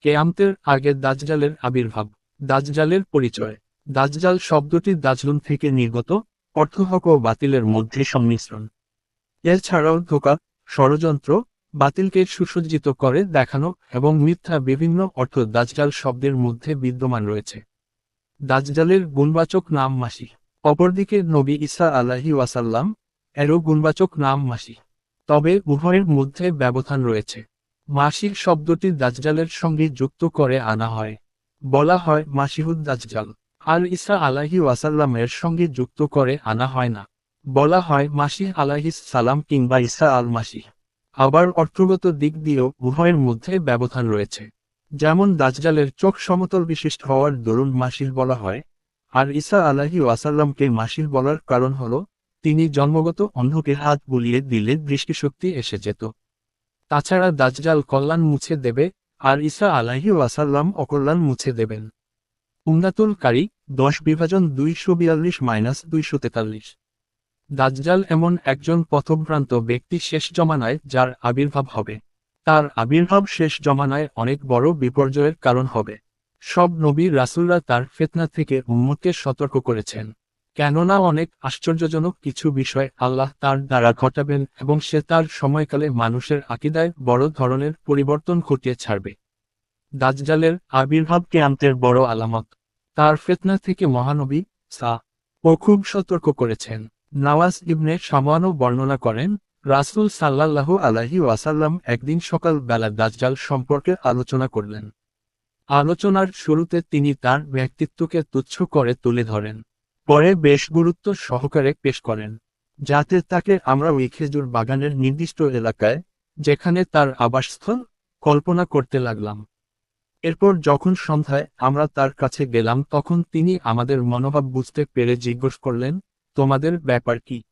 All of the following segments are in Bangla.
কেয়ামতের আগে দাজ্জালের আবির্ভাব, দাজ্জালের পরিচয়। দাজ্জাল শব্দটি দাজলুন থেকে নির্গত, অর্থহক ও বাতিলের মধ্যে সংমিশ্রণ। এছাড়াও ধোকা, ষড়যন্ত্র, বাতিলকে সুসজ্জিত করে দেখানো এবং মিথ্যা বিভিন্ন অর্থ দাজ্জাল শব্দের মধ্যে বিদ্যমান রয়েছে। দাজ্জালের গুণবাচক নাম মাসি। অপরদিকে নবী ইসা আলাহি ওয়াসাল্লাম, এরও গুণবাচক নাম মাসি। তবে উভয়ের মধ্যে ব্যবধান রয়েছে। মাসিক শব্দটি দাজ্জালের সঙ্গে যুক্ত করে আনা হয়। বলা হয়, মাসিহুদ দাজ্জাল আর ঈসা আলাহি ওয়াসাল্লামের সঙ্গে যুক্ত করে আনা হয় না। বলা হয়, মাসিহ আলাহিস সালাম কিংবা ঈসা আল মাসিহ। আবার অর্থগত দিক দিয়েও উভয়ের মধ্যে ব্যবধান রয়েছে। যেমন দাজ্জালের চোখ সমতল বিশিষ্ট হওয়ার দরুন মাসিহ বলা হয়, আর ঈসা আলাহি ওয়াসাল্লামকে মাসিহ বলার কারণ হল, তিনি জন্মগত অন্ধকে হাত বুলিয়ে দিলে দৃষ্টিশক্তি এসে যেত। তাছাড়া দাজ্জাল কল্যাণ মুছে দেবে, আর ঈসা আলাহি ওয়াসাল্লাম অকল্যাণ মুছে দেবেন। উমদাতুল কারি, দশ বিভাজন দুইশো বিয়াল্লিশ মাইনাস দুইশো তেতাল্লিশ। দাজ্জাল এমন একজন পথভ্রান্ত ব্যক্তি শেষ জমানায় যার আবির্ভাব হবে। তার আবির্ভাব শেষ জমানায় অনেক বড় বিপর্যয়ের কারণ হবে। সব নবী রাসুলরা তার ফেতনা থেকে উম্মতকে সতর্ক করেছেন। কেননা অনেক আশ্চর্যজনক কিছু বিষয় আল্লাহ তার দ্বারা ঘটাবেন এবং সে তার সময়কালে মানুষের আকিদায় বড় ধরনের পরিবর্তন ঘটিয়ে ছাড়বে। দাজ্জালের আবির্ভাব কেয়ামতের বড় আলামত। তার ফেতনা থেকে মহানবী সা ও খুব সতর্ক করেছেন। নওয়াজ ইবনে সামানও বর্ণনা করেন, রাসুল সাল্লাল্লাহু আলাহি ওয়াসাল্লাম একদিন সকাল বেলা দাজ্জাল সম্পর্কে আলোচনা করলেন। আলোচনার শুরুতে তিনি তার ব্যক্তিত্বকে তুচ্ছ করে তুলে ধরেন। পরে বেশ গুরুত্ব সহকারে পেশ করেন, যাতে তাকে আমরা ওই খেজুর বাগানের নির্দিষ্ট এলাকায়, যেখানে তার আবাসস্থল, কল্পনা করতে লাগলাম। এরপর যখন সন্ধ্যায় আমরা তার কাছে গেলাম, তখন তিনি আমাদের মনোভাব বুঝতে পেরে জিজ্ঞেস করলেন, তোমাদের ব্যাপার কি?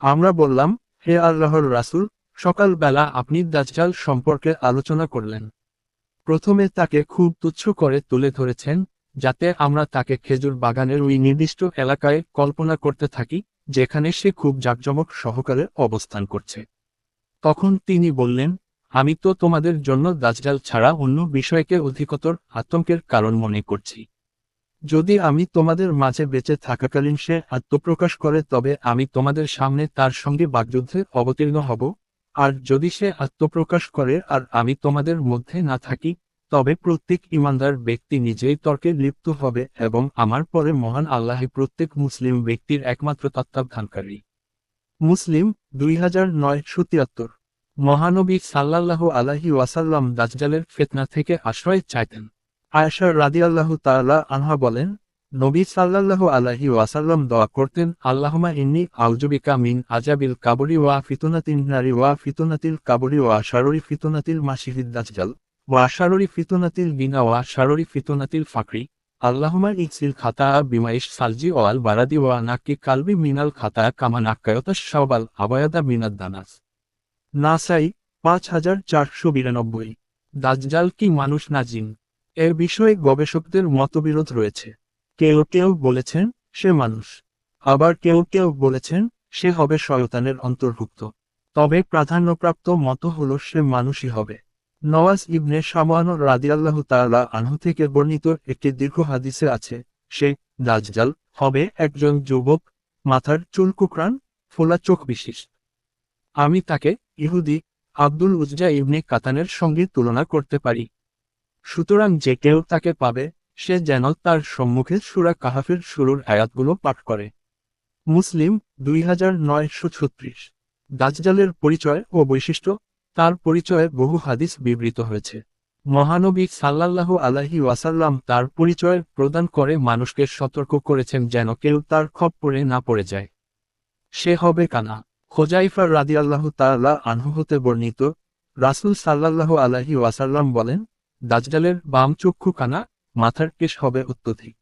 আমরা বললাম, হে আল্লাহর রাসূল, সকালবেলা আপনি দাজ্জাল সম্পর্কে আলোচনা করলেন। প্রথমে তাকে খুব তুচ্ছ করে তুলে ধরেছেন যাতে আমরা তাকে খেজুর বাগানের ওই নির্দিষ্ট এলাকায় কল্পনা করতে থাকি, যেখানে সে খুব জাকজমক সহকারে অবস্থান করছে। তখন তিনি বললেন, আমি তো তোমাদের জন্য দাজ্জাল ছাড়া অন্য বিষয়কে অধিকতর আতঙ্কের কারণ মনে করছি। যদি আমি তোমাদের মাঝে বেঁচে থাকাকালীন সে আত্মপ্রকাশ করে, তবে আমি তোমাদের সামনে তার সঙ্গে বাগযুদ্ধে অবতীর্ণ হব। আর যদি সে আত্মপ্রকাশ করে, আর আমি তোমাদের মধ্যে না থাকি তবে প্রত্যেক ইমানদার ব্যক্তি নিজেই তর্কে লিপ্ত হবে এবং আমার পরে মহান আল্লাহ প্রত্যেক মুসলিম ব্যক্তির একমাত্র তত্ত্বাবধানকারী। মুসলিম, দুই হাজার নয়শো তিয়াত্তর মহানবী সাল্লাল্লাহু আলাহি ওয়াসাল্লাম দাজ্জালের ফেতনা থেকে আশ্রয় চাইতেন। আয়েশা আল্লাহ তাআলা আনহা বলেন, নবী সাল্লাল্লাহু আলাহি ওয়াসাল্লাম দোয়া করতেন আল্লাহুমা ইন্নি আউজুবিকা মিন আজাবিল কাবরি ওয়া ফিতুনাতিন নারী ওয়া ফিতুনাতিল কাবরি ওয়া শাররি ফিতুনাতিল মাসিহিদ দাজ্জাল। ওয়া শাররি ফিতুনাতিল বিনা ওয়া ফিতুনাতিল ফাকরি। আল্লাহুমা ইকসিল খাতা বিমাইশ সালজি ওয়াল বারাদি ওয়া নাকি কালবি মিনাল খাতা কামা নাক্কায়তা শাওবাল আবায়াদা মিনাদ দানাস। নাসাই, পাঁচ হাজার চারশো বিরানব্বই। দাজ্জাল কি মানুষ না জিন? এ বিষয়ে গবেষকদের মতবিরোধ রয়েছে। কেউ কেউ বলেছেন, সে মানুষ। আবার কেউ কেউ বলেছেন, সে হবে শয়তানের অন্তর্ভুক্ত। তবে প্রাধান্যপ্রাপ্ত মত হল সে মানুষই হবে। নওয়াজ ইবনে সামান রাদিয়াল্লাহু তাআলা আনহু থেকে বর্ণিত একটি দীর্ঘ হাদিসে আছে, সে দাজ্জাল হবে একজন যুবক, মাথার চুল কুকরান ফোলা চোখ বিশিষ। আমি তাকে ইহুদি আব্দুল উজ্জা ইবনে কাতানের সঙ্গে তুলনা করতে পারি। সুতরাং যে কেউ তাকে পাবে, সে যেন তার সম্মুখে সুরা কাহাফের শুরুর আয়াতগুলো পাঠ করে। মুসলিম দুই হাজার নয়শো ছত্রিশ। দাজ্জালের পরিচয় ও বৈশিষ্ট্য তার পরিচয়ে বহু হাদিস বিবৃত হয়েছে। মহানবী সাল্লাল্লাহু আলাহি ওয়াসাল্লাম তার পরিচয় প্রদান করে মানুষকে সতর্ক করেছেন যেন কেউ তার খপ্পরে না পড়ে যায়। সে হবে কানা। খোজাইফার রাদিয়াল্লাহু তাআলা আনহু হতে বর্ণিত রাসূল সাল্লাল্লাহু আলাইহি ওয়াসাল্লাম বলেন, দাজ্জালের বাম চক্ষু কানা, মাথার কেশ হবে অত্যধিক।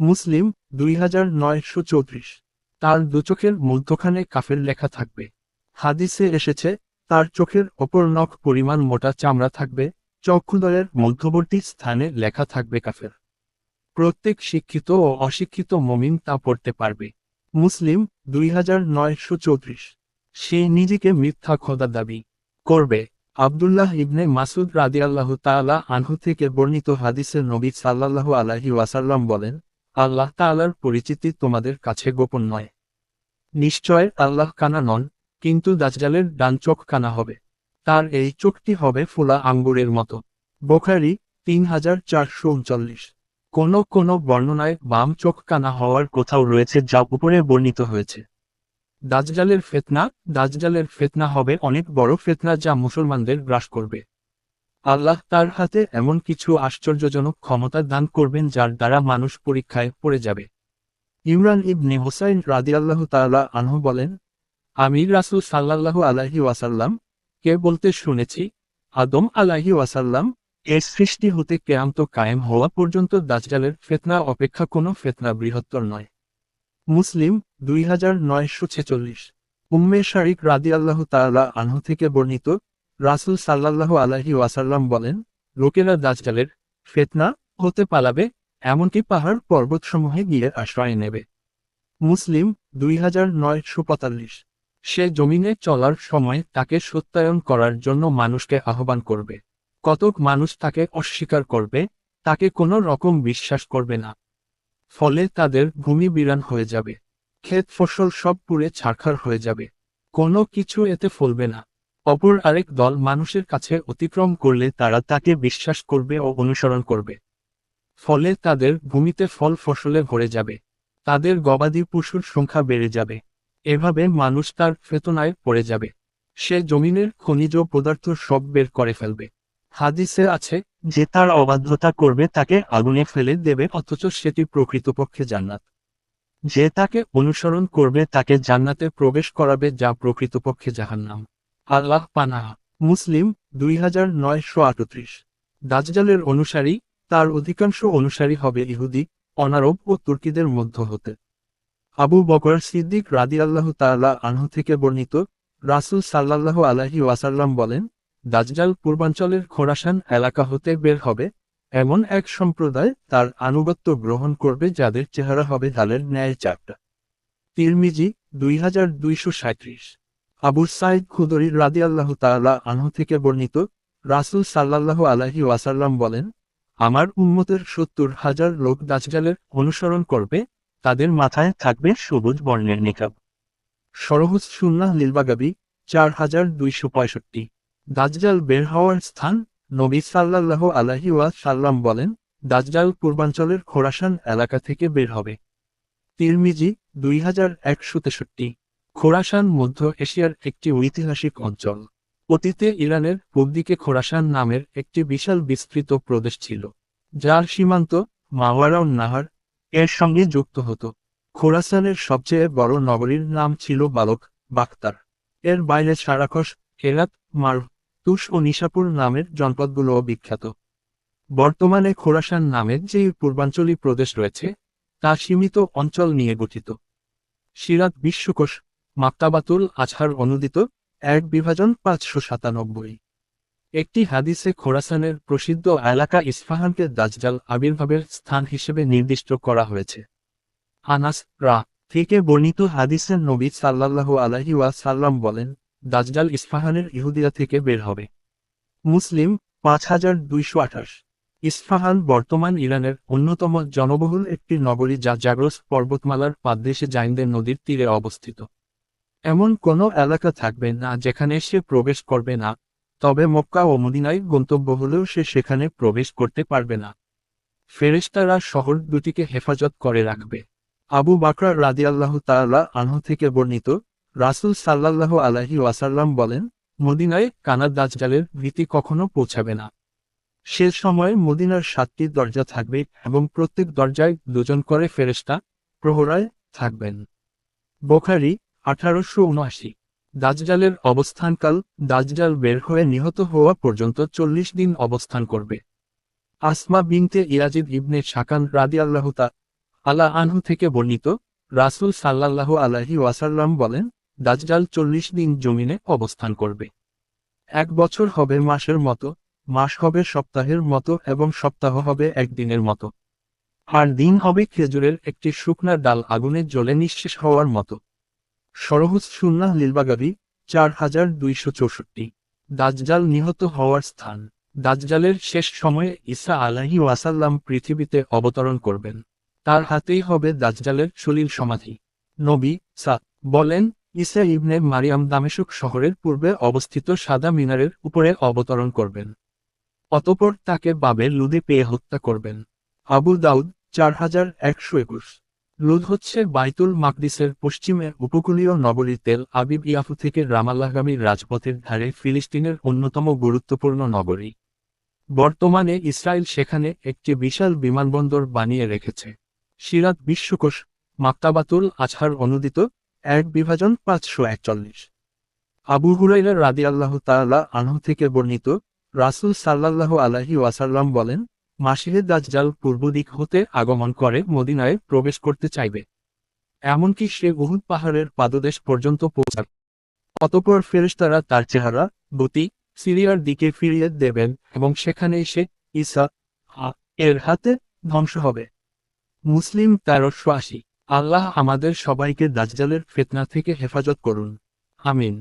মুসলিম, দুই হাজার নয়শো চৌত্রিশ। তার দুচোখের মধ্যখানে কাফের লেখা থাকবে। হাদিসে এসেছে তার চোখের ওপর নখ পরিমাণ মোটা চামড়া থাকবে, চক্ষুদয়ের মধ্যবর্তী স্থানে লেখা থাকবে কাফের। প্রত্যেক শিক্ষিত ও অশিক্ষিত মমিন তা পড়তে পারবে। মুসলিম দুই হাজার নয়শো চৌত্রিশ। সে নিজেকে মিথ্যা খোদা দাবি করবে। আবদুল্লাহ ইবনে মাসুদ রাদিয়াল্লাহু তাআলা আনহু থেকে বর্ণিত হাদিসের নবী সাল্লাল্লাহু আলাহি ওয়াসাল্লাম বলেন, আল্লাহ তাআলার পরিচিতি তোমাদের কাছে গোপন নয়। নিশ্চয় আল্লাহ কানা নন কিন্তু দাজ্জালের ডান চোখ কানা হবে। তার এই চোখটি হবে ফোলা আঙ্গুরের মতো। বোখারি তিন হাজার চারশো উনচল্লিশ। কোন কোন বর্ণনায় বাম চোখ কানা হওয়ার কোথাও রয়েছে যা উপরে বর্ণিত হয়েছে। দাজ্জালের ফেতনা দাজ্জালের ফেতনা হবে অনেক বড় ফেতনা যা মুসলমানদের গ্রাস করবে। আল্লাহ তার হাতে এমন কিছু আশ্চর্যজনক ক্ষমতা দান করবেন যার দ্বারা মানুষ পরীক্ষায় পড়ে যাবে। ইমরান ইবনে হোসাইন রাদিয়াল্লাহু তাআলা আনহু বলেন আমি রাসূল সাল্লাল্লাহু আলাইহি ওয়াসাল্লাম কে বলতে শুনেছি, আদম আলাহি ওয়াসাল্লাম এর সৃষ্টি হতে কেয়ামত কায়েম হওয়া পর্যন্ত দাজ্জালের ফেতনা অপেক্ষা কোনো ফেতনা বৃহত্তর নয়। মুসলিম দুই হাজার নয়শো ছেচল্লিশ উম্মে শারিক রাদি আল্লাহ তাআলা আনহু থেকে বর্ণিত রাসুল সাল্লাল্লাহু আলাইহি ওয়াসাল্লাম বলেন, লোকেরা দাজ্জালের ফেতনা হতে পালাবে, এমনকি পাহাড় পর্বতসমূহে গিয়ে আশ্রয় নেবে। মুসলিম দুই হাজার নয়শো পঁয়তাল্লিশ সে জমিনে চলার সময় তাকে সত্যায়ন করার জন্য মানুষকে আহ্বান করবে। কতক মানুষ তাকে অস্বীকার করবে, তাকে কোনো রকম বিশ্বাস করবে না। ফলে তাদের ভূমি বিরান হয়ে যাবে। ক্ষেত ফসল সব পুড়ে ছারখার হয়ে যাবে। কোনো কিছু এতে ফলবে না। অপর আরেক দল মানুষের কাছে অতিক্রম করলে তারা তাকে বিশ্বাস করবে ও অনুসরণ করবে। ফলে তাদের ভূমিতে ফল ফসলে ভরে যাবে। তাদের গবাদি পশুর সংখ্যা বেড়ে যাবে। এভাবে মানুষ তার ফেতনায় পড়ে যাবে। সে জমিনের খনিজ পদার্থ সব বের করে ফেলবে। হাদিসে আছে, যে তার অবাধ্যতা করবে তাকে আগুনে ফেলে দেবে, অথচ সেটি প্রকৃতপক্ষে জান্নাত। যে তাকে অনুসরণ করবে তাকে জান্নাতে প্রবেশ করাবে, যা প্রকৃতপক্ষে জাহান্নাম। আল্লাহ পানাহা, মুসলিম, দুই হাজার নয়শো আটত্রিশ। দাজজালের অনুসারী, তার অধিকাংশ অনুসারী হবে ইহুদি, অনারব ও তুর্কিদের মধ্য হতে। আবু বকর সিদ্দিক রাদি আল্লাহ তাল্লাহ আনহু থেকে বর্ণিত রাসুল সাল্লাহ আলাহি ওয়াসাল্লাম বলেন, দাজ্জাল পূর্বাঞ্চলের খোরাসান এলাকা হতে বের হবে। এমন এক সম্প্রদায় তার আনুগত্য গ্রহণ করবে যাদের চেহারা হবে ঢালের ন্যায় চারটা তিরমিজি দুই হাজার দুইশো সাঁত্রিশ আবু সাইদ খুদরি রাদি আল্লাহ তাল্লাহ আনহু থেকে বর্ণিত রাসুল সাল্লাহ আলাহি ওয়াসাল্লাম বলেন, আমার উম্মতের সত্তর হাজার লোক দাজ্জালের অনুসরণ করবে তাদের মাথায় থাকবে সবুজ বর্ণের নিকাব। সরহুজ সুন্নাহ লীলবাগাবি চার হাজার দুইশো পঁয়ষট্টি। দাজ্জাল বের হওয়ার স্থান নবী সাল্লাল্লাহু আলাহি ওয়া সাল্লাম বলেন, দাজ্জাল পূর্বাঞ্চলের খোরাসান এলাকা থেকে বের হবে। তিরমিজি, দুই হাজার একশো তেষট্টি। খোরাসান মধ্য এশিয়ার একটি ঐতিহাসিক অঞ্চল। অতীতে ইরানের পূব দিকে খোরাসান নামের একটি বিশাল বিস্তৃত প্রদেশ ছিল, যার সীমান্ত মাওয়ারাউন নাহার এর সঙ্গে যুক্ত হতো। খোরাসানের সবচেয়ে বড় নগরীর নাম ছিল বালক বাক্তার এর বাইরে সারাখস হেরাত, মারু, তুষ ও নিশাপুর নামের জনপদগুলোও বিখ্যাত। বর্তমানে খোরাসান নামের যে পূর্বাঞ্চলী প্রদেশ রয়েছে, তা সীমিত অঞ্চল নিয়ে গঠিত। সিরাত বিশ্বকোষ, মাক্তাবাতুল আছার অনুদিত এক বিভাজন পাঁচশো সাতানব্বই। একটি হাদিসে খোরাসানের প্রসিদ্ধ এলাকা ইস্ফাহানকে দাজ্জাল আবির্ভাবের স্থান হিসেবে নির্দিষ্ট করা হয়েছে। আনাস রা থেকে বর্ণিত হাদিসের নবী সাল্লাল্লাহু আলাহি সাল্লাম বলেন, দাজ্জাল ইস্ফাহানের ইহুদিয়া থেকে বের হবে। মুসলিম, পাঁচ হাজার দুইশো আঠাশ। ইস্ফাহান বর্তমান ইরানের অন্যতম জনবহুল একটি নগরী যা জাগ্রস পর্বতমালার পাদদেশে জাইনদের নদীর তীরে অবস্থিত। এমন কোনো এলাকা থাকবে না যেখানে সে প্রবেশ করবে না। তবে মক্কা ও মদিনায় গন্তব্য হলেও সে সেখানে প্রবেশ করতে পারবে না। ফেরেশতারা শহর দুটিকে হেফাজত করে রাখবে। আবু বাকরা রাদিয়াল্লাহু তাআলা আনহু থেকে বর্ণিত রাসূল সাল্লাল্লাহু আলাইহি ওয়াসাল্লাম বলেন, মদিনায় কানা দাজ্জালের ভীতি কখনো পৌঁছাবে না। সে সময় মদিনার সাতটি দরজা থাকবে এবং প্রত্যেক দরজায় দুজন করে ফেরেশতা প্রহরায় থাকবেন। বোখারি আঠারোশো উনআশি। দাজ্জালের অবস্থানকাল দাজ্জাল বের হয়ে নিহত হওয়া পর্যন্ত চল্লিশ দিন অবস্থান করবে। আসমা বিনতে ইয়াজিদ ইবনে শাকান রাদি আল্লাহতা আলা আনহু থেকে বর্ণিত রাসুল সাল্লাল্লাহু আলাহি ওয়াসাল্লাম বলেন, দাজ্জাল চল্লিশ দিন জমিনে অবস্থান করবে। এক বছর হবে মাসের মতো, মাস হবে সপ্তাহের মতো এবং সপ্তাহ হবে একদিনের মতো। আর দিন হবে খেজুরের একটি শুকনা ডাল আগুনে জ্বলে নিঃশেষ হওয়ার মতো। সরহুজ সুন্নাহ লীলবাগাবি চার হাজার দুইশো চৌষট্টি। দাজ্জাল নিহত হওয়ার স্থান। দাজ্জালের শেষ সময়ে ঈসা আলাহি ওয়াসাল্লাম পৃথিবীতে অবতরণ করবেন। তার হাতেই হবে দাজ্জালের সলিল সমাধি। নবী সা বলেন ইসা ইবনে মারিয়াম দামেশুক শহরের পূর্বে অবস্থিত সাদা মিনারের উপরে অবতরণ করবেন। অতপর তাকে বাবে লুদে পেয়ে হত্যা করবেন। আবু দাউদ, চার হাজার একশো একুশ। লুদ হচ্ছে বাইতুল মাকদিসের পশ্চিমে উপকূলীয় নগরী তেল আবিব ইয়াফু থেকে রামাল্লাহগামী রাজপথের ধারে ফিলিস্তিনের অন্যতম গুরুত্বপূর্ণ নগরী। বর্তমানে ইসরায়েল সেখানে একটি বিশাল বিমানবন্দর বানিয়ে রেখেছে। সিরাত বিশ্বকোষ, মাক্তাবাতুল আজহার অনুদিত এক বিভাজন পাঁচশো একচল্লিশ। আবু হুরাইরা রাদি আল্লাহ তাল্লাহ আনহু থেকে বর্ণিত রাসুল সাল্লাল্লাহু আলাহি ওয়াসাল্লাম বলেন মাসিহে দাজ্জাল পূর্ব দিক হতে আগমন করে মদিনায় প্রবেশ করতে চাইবে। এমনকি সে উহুদ পাহাড়ের পাদদেশ পর্যন্ত পৌঁছাবে। অতপর ফেরেশতারা তার চেহারা, গতি, সিরিয়ার দিকে ফিরিয়ে দেবেন এবং সেখানে এসে আ- এর হাতে ধ্বংস হবে। মুসলিম তেরোশো আশি। আল্লাহ আমাদের সবাইকে দাজ্জালের ফেতনা থেকে হেফাজত করুন। আমিন।